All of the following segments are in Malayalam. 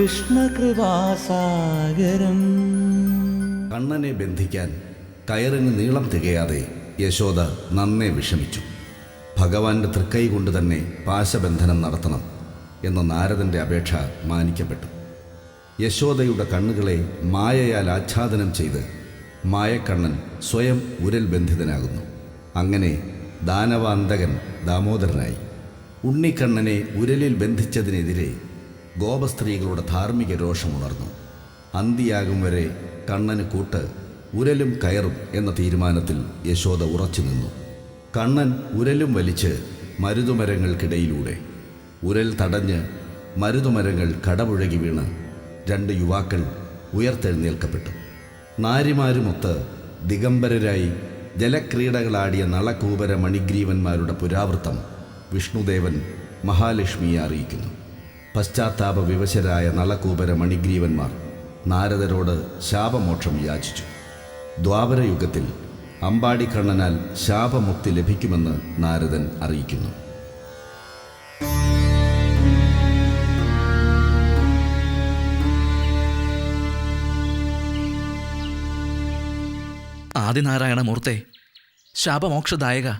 കൃഷ്ണകൃപാസാഗരം. കണ്ണനെ ബന്ധിക്കാൻ കയറിന് നീളം തികയാതെ യശോദ നന്നെ വിഷമിച്ചു. ഭഗവാന്റെ തൃക്കൈ കൊണ്ട് തന്നെ പാശബന്ധനം നടത്തണം എന്ന നാരദന്റെ അപേക്ഷ മാനിക്കപ്പെട്ടു. യശോദയുടെ കണ്ണുകളെ മായയാൽ ആച്ഛാദനം ചെയ്ത് മായക്കണ്ണൻ സ്വയം ഉരൽ ബന്ധിതനാകുന്നു. അങ്ങനെ ദാനവാന്തകൻ ദാമോദരനായി. ഉണ്ണിക്കണ്ണനെ ഉരലിൽ ബന്ധിച്ചതിനെതിരെ ഗോപസ്ത്രീകളുടെ ധാർമ്മിക രോഷമുണർന്നു. അന്തിയാകും വരെ കണ്ണന് കൂട്ട് ഉരലും കയറും എന്ന തീരുമാനത്തിൽ യശോദ ഉറച്ചു നിന്നു. കണ്ണൻ ഉരലും വലിച്ച് മരുതുമരങ്ങൾക്കിടയിലൂടെ. ഉരൽ തടഞ്ഞ് മരുതുമരങ്ങൾ കടപുഴകി വീണ് രണ്ട് യുവാക്കൾ ഉയർത്തെഴുന്നേൽക്കപ്പെട്ടു. നാരിമാരുമൊത്ത് ദിഗംബരരായി ജലക്രീഡകളാടിയ നളകൂപര മണിഗ്രീവന്മാരുടെ പുരാവൃത്തം വിഷ്ണുദേവൻ മഹാലക്ഷ്മിയെ അറിയിക്കുന്നു. പശ്ചാത്താപ വിവശരായ നളകൂപര മണിഗ്രീവന്മാർ നാരദരോട് ശാപമോക്ഷം യാചിച്ചു. ദ്വാപരയുഗത്തിൽ അമ്പാടിക്കണ്ണനാൽ ശാപമുക്തി ലഭിക്കുമെന്ന് നാരദൻ അറിയിക്കുന്നു. ആദിനാരായണ മൂർത്തെ ശാപമോക്ഷദായക.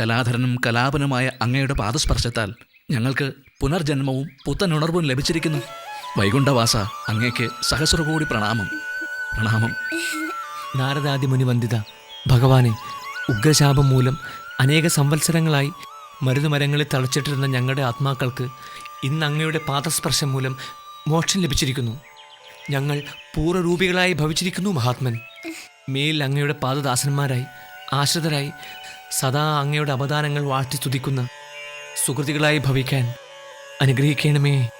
കലാധരനും കലാപനുമായ അങ്ങയുടെ പാദസ്പർശത്താൽ ഞങ്ങൾക്ക് പുനർജന്മവും പുത്തനുണർവും ലഭിച്ചിരിക്കുന്നു. വൈകുണ്ഠവാസ അങ്ങേക്ക് സഹസ്രകോടി പ്രണാമം. പ്രണാമം. നാരദാദി മുനിവന്ദിത ഭഗവാനെ ഉഗ്രശാപം മൂലം അനേക സംവത്സരങ്ങളായി മരുന്നുമരങ്ങളിൽ തളച്ചിട്ടിരുന്ന ഞങ്ങളുടെ ആത്മാക്കൾക്ക് ഇന്ന് അങ്ങയുടെ പാദസ്പർശം മൂലം മോക്ഷം ലഭിച്ചിരിക്കുന്നു. ഞങ്ങൾ പൂർവരൂപികളായി ഭവിച്ചിരിക്കുന്നു മഹാത്മൻ. മേൽ അങ്ങയുടെ പാദദാസന്മാരായി ആശ്രിതരായി സദാ അങ്ങയുടെ അവദാനങ്ങൾ വാഴ്ത്തി സ്തുതിക്കുന്ന സുഹൃതികളായി ഭവിക്കാൻ അനുഗ്രഹിക്കണമേ.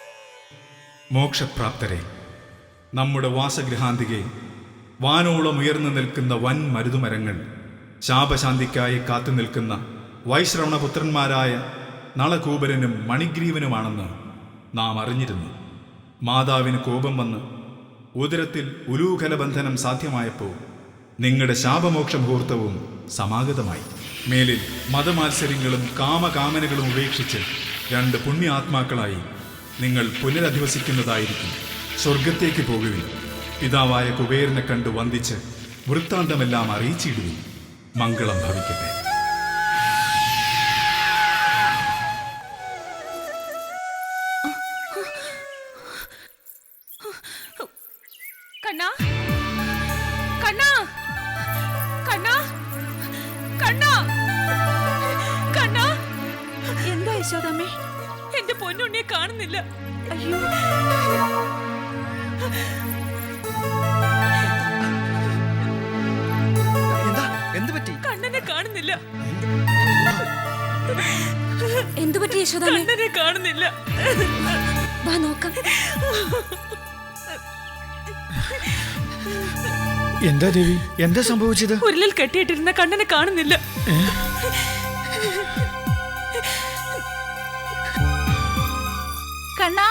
മോക്ഷപ്രാപ്തരെ നമ്മുടെ വാസഗൃഹാന്തികെ വാനോളം ഉയർന്നു നിൽക്കുന്ന വൻ മരുതുമരങ്ങൾ ശാപശാന്തിക്കായി കാത്തു നിൽക്കുന്ന വൈശ്രവണപുത്രന്മാരായ നളകൂപരനും മണിഗ്രീവനുമാണെന്ന് നാം അറിഞ്ഞിരുന്നു. മാതാവിന് കോപം വന്ന് ഉദരത്തിൽ ഉലൂഖലബന്ധനം സാധ്യമായപ്പോൾ നിങ്ങളുടെ ശാപമോക്ഷ മുഹൂർത്തവും സമാഗതമായി. മേലിൽ മതമാത്സര്യങ്ങളും കാമകാമനകളും ഉപേക്ഷിച്ച് രണ്ട് പുണ്യാത്മാക്കളായി നിങ്ങൾ പുനരധിവസിക്കുന്നതായിരിക്കും. സ്വർഗത്തേക്ക് പോകുവിൻ. പിതാവായ കുബേരനെ കണ്ട് വന്ദിച്ച് വൃത്താന്തമെല്ലാം അറിയിച്ചിടുവിൻ. മംഗളം ഭവിക്കട്ടെ. കണ്ണനെ കാണുന്നില്ല. എന്തു പറ്റി കണ്ണനെ കാണുന്നില്ല. വാ നോക്കാം. എന്താ ദേവി? എന്താ സംഭവിച്ചത്? ഉരുളിൽ കെട്ടിയിട്ടിരുന്ന കണ്ണനെ കാണുന്നില്ല. കണ്ണാ?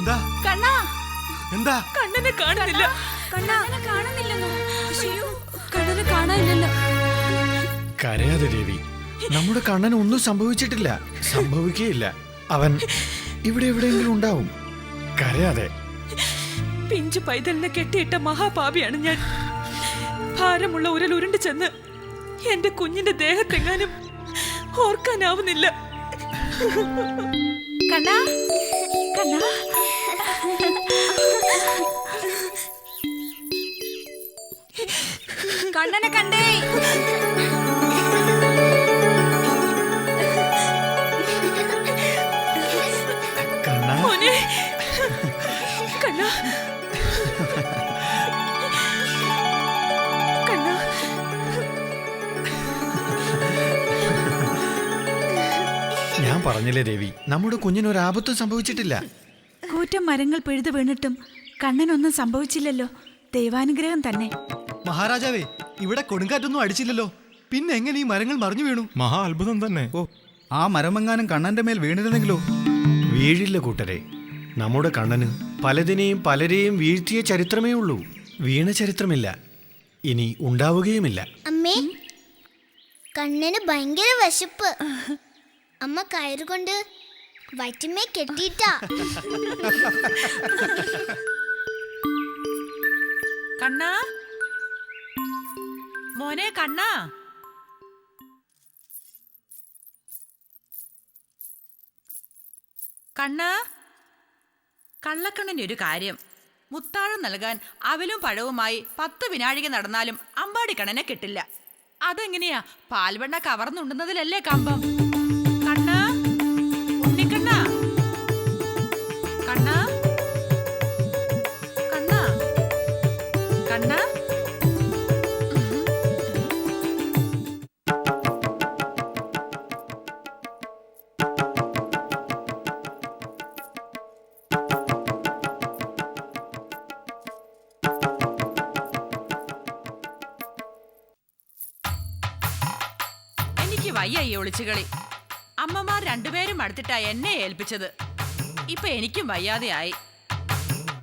എന്താ? കണ്ണാ. എന്താ? കണ്ണനെ കാണുന്നില്ല. കണ്ണനെ കാണുന്നില്ലെന്നോ? അയ്യോ. കണ്ണനെ കാണാനില്ലല്ലോ. കരയാതെ ദേവി നമ്മുടെ കണ്ണന് ഒന്നും സംഭവിച്ചിട്ടില്ല. സംഭവിക്കുകയില്ല. അവൻ ഇവിടെ എവിടെയെങ്കിലും ഉണ്ടാവും. കരയാതെ. പിഞ്ചു പൈതലിനെ കെട്ടിയിട്ട മഹാപാപിയാണ് ഞാൻ. ഭാരമുള്ള ഉരൽ ഉരുണ്ട് ചെന്ന് എന്റെ കുഞ്ഞിന്റെ ദേഹത്തെങ്ങാനും ഓർക്കാനാവുന്നില്ല. കണ്ണാ. കണ്ണാ. കണ്ണനെ കണ്ടേ. ഞാൻ പറഞ്ഞില്ലേ രവി നമ്മുടെ കുഞ്ഞിനൊരാപത്തും സംഭവിച്ചിട്ടില്ല. കൂറ്റം മരങ്ങൾ പിഴുതു വീണിട്ടും കണ്ണനൊന്നും സംഭവിച്ചില്ലല്ലോ. ദൈവാനുഗ്രഹം തന്നെ. മഹാരാജാവേ ഇവിടെ കൊടുങ്കാറ്റൊന്നും അടിച്ചില്ലല്ലോ. പിന്നെ എങ്ങനെ ഈ മരങ്ങൾ മറിഞ്ഞു വീണു? മഹാ അത്ഭുതം തന്നെ. ഓ ആ മരമെങ്ങാനും കണ്ണന്റെ മേൽ വീണിരുന്നെങ്കിലോ? വീഴില്ല കൂട്ടരെ. നമ്മുടെ കണ്ണന് പലതിനെയും പലരെയും വീഴ്ത്തിയ ചരിത്രമേ ഉള്ളൂ. വീണ ചരിത്രമില്ല. ഇനി ഉണ്ടാവുകയുമില്ല. അമ്മേ കണ്ണന് ഭയങ്കര വശപ്പ്. അമ്മ കയറുകൊണ്ട് വയറ്റുമേ കെട്ടിയിട്ടാ. കണ്ണാ? മോനെ കണ്ണാ? കണ്ണാ? കള്ളക്കണ്ണന് ഒരു കാര്യം. മുത്താഴം നൽകാൻ അവലും പഴവുമായി പത്ത് വിനാഴിക നടന്നാലും അമ്പാടി കണ്ണനെ കിട്ടില്ല. അതെങ്ങനെയാ? പാൽവെണ്ണ കവർന്നുണ്ടുന്നതിലല്ലേ കമ്പം? എനിക്ക് വയ്യ ഈ ഒളിച്ചുകളി അമ്മമാർ രണ്ടുപേരും അടുത്തിട്ടാ എന്നെ ഏൽപ്പിച്ചത്. ഇപ്പൊ എനിക്കും വയ്യാതെയായി.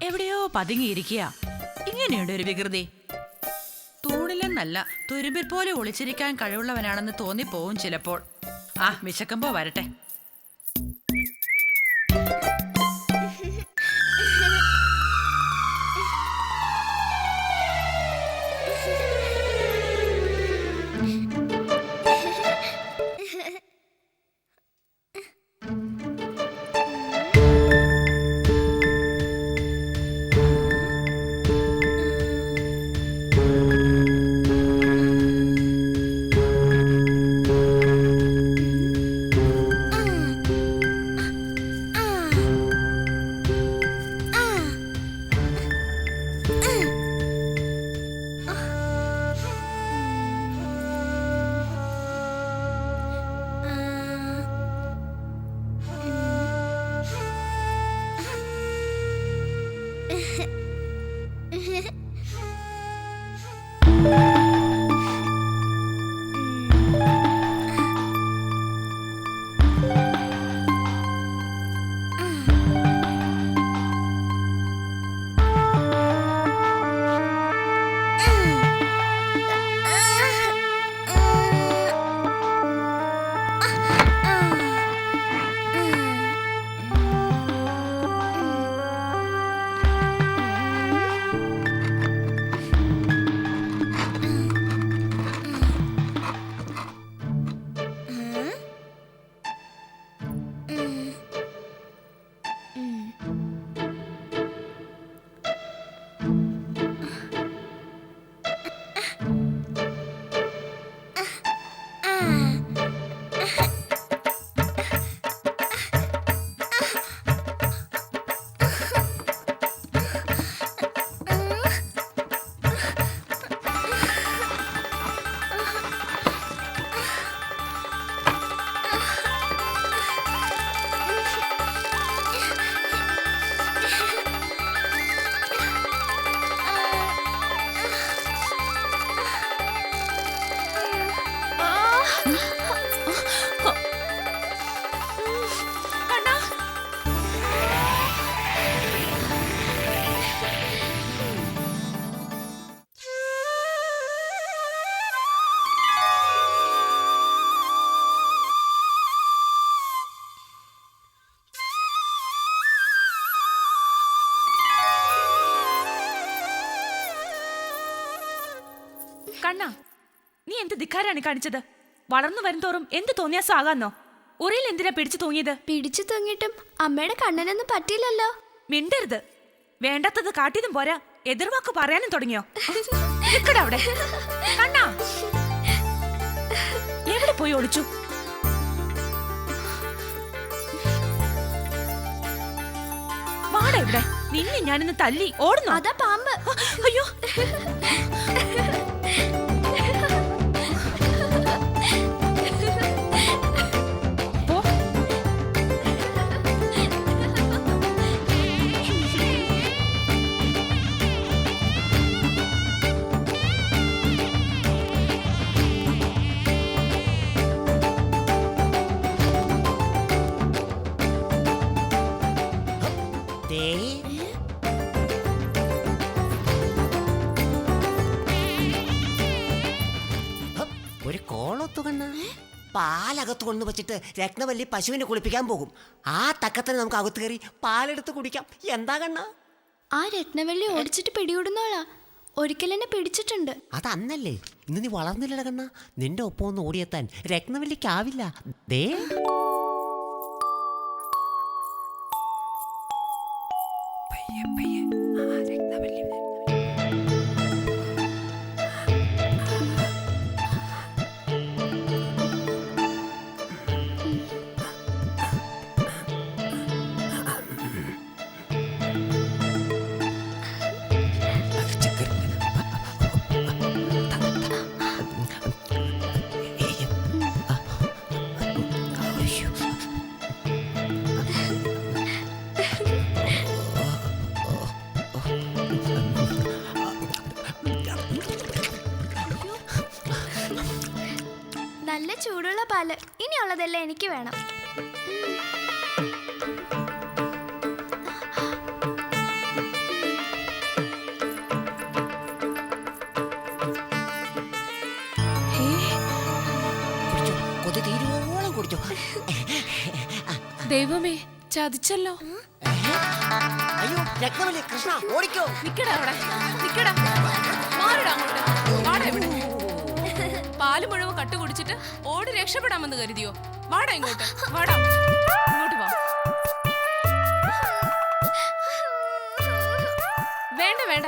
എവിടെയോ പതുങ്ങിയിരിക്കുക ഇങ്ങനെയുണ്ട് ഒരു വികൃതി. തൂണിലെന്നല്ല തുരുമ്പിൽ പോലെ ഒളിച്ചിരിക്കാൻ കഴിവുള്ളവനാണെന്ന് തോന്നിപ്പോവും ചിലപ്പോൾ. ആ വിശക്കുമ്പോ വരട്ടെ. എന്ത് ധിക്കാരാണ് കാണിച്ചത്? വളർന്നു വരുംതോറും എന്ത് തോന്നിയാ സാകാന്നോ ഉറയിൽ എന്തിനാ പിടിച്ചു തൂങ്ങിയത്? പിടിച്ചു തൂങ്ങിയിട്ടും അമ്മയുടെ കണ്ണനൊന്നും പറ്റിയില്ലല്ലോ. മിണ്ടരുത്. വേണ്ടാത്തത് കാട്ടിയതും പോരാ. എതിർവാക്ക് പറയാനും തുടങ്ങിയോ? നിക്കടാ അവിടെ. കണ്ണാ. എവിടെ പോയി ഒളിച്ചു? വാടാ ഇവിടെ. നിന്നെ ഞാനിന്ന് തല്ലി. ഓടുന്നു? അതാ പാമ്പ്. അയ്യോ. പാലകത്ത് കൊണ്ടു വെച്ചിട്ട് രത്നവല്ലി പശുവിനെ കുളിപ്പിക്കാൻ പോകും. ആ തക്കത്തിന് നമുക്ക് അകത്ത് കയറി പാലെടുത്ത് കുടിക്കാം. എന്താ കണ്ണ? ആ രത്നവല്ലി ഓടിച്ചിട്ട് പിടിയിടുന്നോളാ ഒരിക്കൽ എന്നെ പിടിച്ചിട്ടുണ്ട്. അത് അന്നല്ലേ. ഇന്ന് നീ വളർന്നില്ലട കണ്ണ. നിന്റെ ഒപ്പം ഒന്ന് ഓടിയെത്താൻ രത്നവല്ലിക്കാവില്ല. ദേ. പാൽ. ഇനിയുള്ളതെല്ലാം എനിക്ക് വേണം. കുടിച്ചോ. കൊതി തീരുവോളം കുടിച്ചോ. ദൈവമേ ചതിച്ചല്ലോ. അയ്യോ രക്തമല്ലേ കൃഷ്ണ ഓടിക്കോ. നിക്കടാ അവിടെ. നിക്കടാ. മാറിടാ അങ്ങോട്ട്. പാൽ മുഴുവൻ കട്ട് കുടിച്ചിട്ട് ഓടി രക്ഷപ്പെടാമെന്ന് കരുതിയോ? വാടാ ഇങ്ങോട്ട് വാടാ. ഇങ്ങോട്ട് വാ. വേണ്ട വേണ്ട.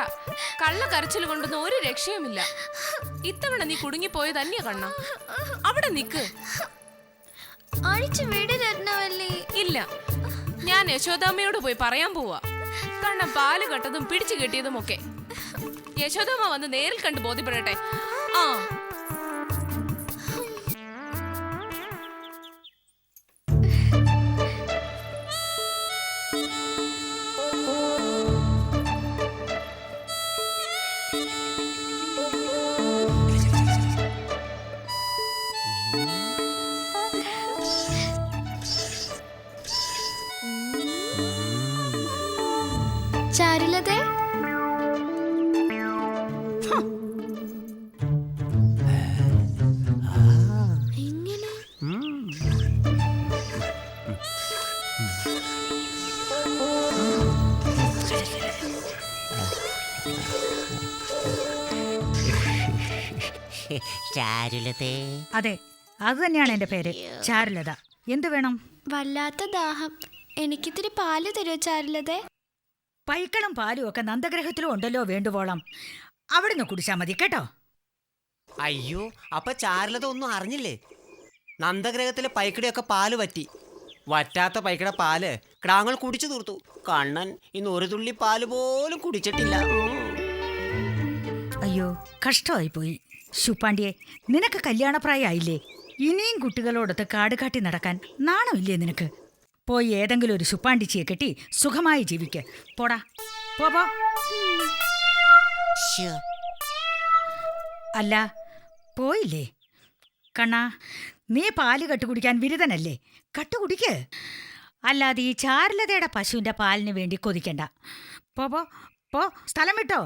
കള്ള കരച്ചിൽ കൊണ്ടൊന്നും ഒരു രക്ഷയുമില്ല. ഇത്തവണ നീ കുടുങ്ങിപ്പോയത് തന്നെയാ കണ്ണ. അവിടെ നിക്ക്. അഴിച്ചു ഇല്ല. ഞാൻ യശോദാമ്മയോട് പോയി പറയാൻ പോവാ. കണ്ണം പാൽ കെട്ടതും പിടിച്ചു കെട്ടിയതും ഒക്കെ യശോദാമ്മ വന്ന് നേരിൽ കണ്ട് ബോധ്യപ്പെടട്ടെ. ആ ചാരുലതേ. അതെ അത് തന്നെയാണ് എന്റെ പേര്. ചാരുലത. എന്ത് വേണം? വല്ലാത്ത ദാഹം. എനിക്കിത്തിരി പാൽ തരുമോ ചാരുലതേ? പൈക്കളും പാലും ഒക്കെ നന്ദഗ്രഹത്തിലും ഉണ്ടല്ലോ വേണ്ടുവോളം. അവിടുന്ന് കുടിച്ചാ മതി കേട്ടോ? അയ്യോ അപ്പൊ ചാരുലത ഒന്നും അറിഞ്ഞില്ലേ? നന്ദഗ്രഹത്തിലെ പൈക്കടിയൊക്കെ പാൽ പറ്റി വറ്റാത്ത പൈക്കട പാൽ കിടാങ്ങൾ കുടിച്ചു തീർത്തു. കണ്ണൻ ഇന്ന് ഒരു തുള്ളി പാൽ പോലും കുടിച്ചിട്ടില്ല. അയ്യോ കഷ്ടമായി പോയി ശുപ്പാണ്ടിയെ നിനക്ക് കല്യാണപ്രായമായില്ലേ? ഇനിയും കുട്ടികളോടൊത്ത് കാട് കാട്ടി നടക്കാൻ നാണമില്ലേ നിനക്ക്? പോയി ഏതെങ്കിലും ഒരു ശുപ്പാണ്ടിച്ചിയെ കെട്ടി സുഖമായി ജീവിക്ക്. പോടാ പോ. അല്ല പോയില്ലേ? കണ്ണാ നീ പാൽ കട്ടുകുടിക്കാൻ ബിരുദനല്ലേ കട്ടുകുടിക്ക് അല്ലാതെ ഈ ചാരുലതയുടെ പശുവിന്റെ പാലിന് വേണ്ടി കൊതിക്കണ്ട. പോ പോ. സ്ഥലം വിട്ടോ?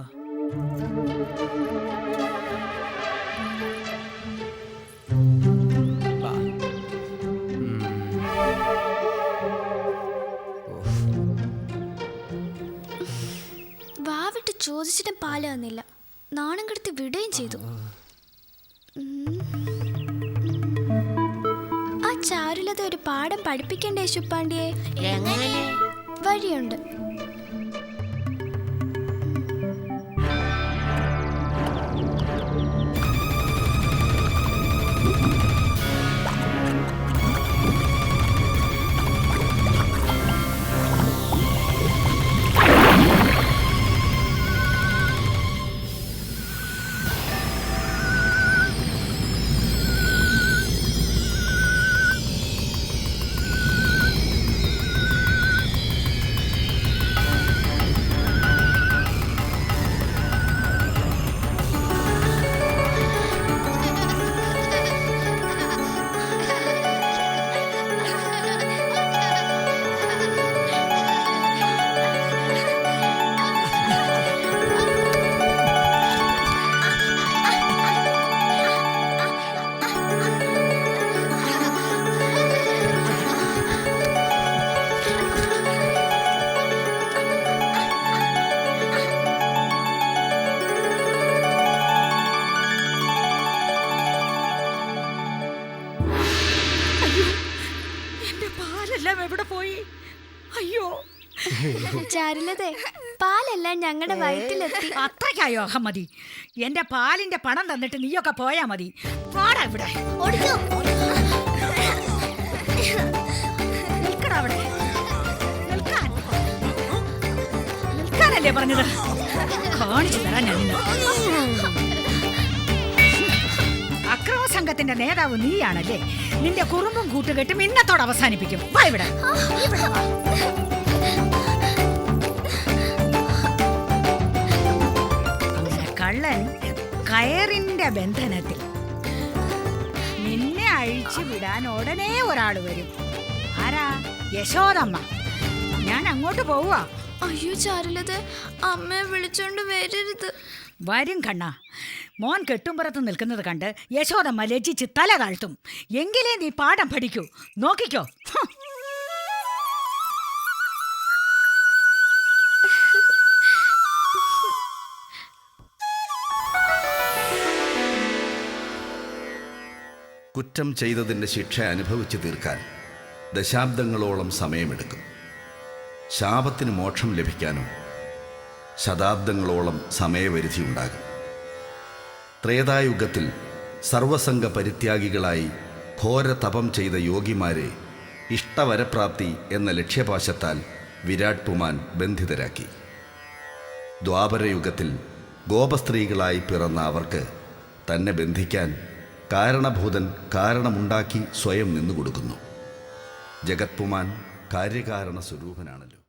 ചോദിച്ചിട്ടും പാൽ തന്നില്ല. നാണം കെടുത്ത് വിടുകയും ചെയ്തു. ആ ചാരുലത ഒരു പാഠം പഠിപ്പിക്കണ്ടേ ശുപ്പാണ്ടിയെ? വഴിയുണ്ട്. ചാരുലതേ പാലെല്ലാം ഞങ്ങളുടെ വയറ്റിലെത്തി. അത്രയ്ക്കായോ? അഹമ്മതി എന്റെ പാലിന്റെ പണം തന്നിട്ട് നീയൊക്കെ പോയാ മതി. പാടാ ഇവിടെ. നിൽക്കടാ അവിടെ. നിൽക്കാൻ. നിൽക്കാനല്ലേ പറഞ്ഞത്? കാണിച്ചു തരാൻ ഞാൻ. അക്രമ സംഘത്തിന്റെ നേതാവ് നീയാണല്ലേ? നിന്റെ കുറുമ്പും കൂട്ടുകെട്ടും ഇന്നത്തോടെ അവസാനിപ്പിക്കും. വാ ഇവിടെ. കള്ളൻ കയറിന്റെ ബന്ധനത്തിൽ. നിന്നെ അഴിച്ചു വിടാൻ ഉടനെ ഒരാൾ വരും. ആരാ? യശോദമ്മ. ഞാൻ അങ്ങോട്ട് പോവുക അയ്യോ ചാരലത് അമ്മയെ വിളിച്ചോണ്ട് വരരുത്. വരും കണ്ണ. മോൻ കെട്ടുംപുറത്ത് നിൽക്കുന്നത് കണ്ട് യശോദമ്മ ലജ്ജിച്ച് തല താഴ്ത്തും. എങ്കിലേ നീ പാഠം പഠിക്കൂ. നോക്കിക്കോ. കുറ്റം ചെയ്തതിന്റെ ശിക്ഷ അനുഭവിച്ചു തീർക്കാൻ ദശാബ്ദങ്ങളോളം സമയമെടുക്കും. ശാപത്തിന് മോക്ഷം ലഭിക്കാനും ശതാബ്ദങ്ങളോളം സമയപരിധി ഉണ്ടാകും. ത്രേതായുഗത്തിൽ സർവസംഘ പരിത്യാഗികളായി ഘോര തപം ചെയ്ത യോഗിമാരെ ഇഷ്ടവരപ്രാപ്തി എന്ന ലക്ഷ്യപാശത്താൽ വിരാട് പുമാൻ ബന്ധിതരാക്കി. ദ്വാപരയുഗത്തിൽ ഗോപസ്ത്രീകളായി പിറന്ന അവർക്ക് തന്നെ ബന്ധിക്കാൻ കാരണഭൂതൻ കാരണമുണ്ടാക്കി സ്വയം നിന്നുകൊടുക്കുന്നു. ജഗത്പുമാൻ കാര്യകാരണ സ്വരൂപനാണല്ലോ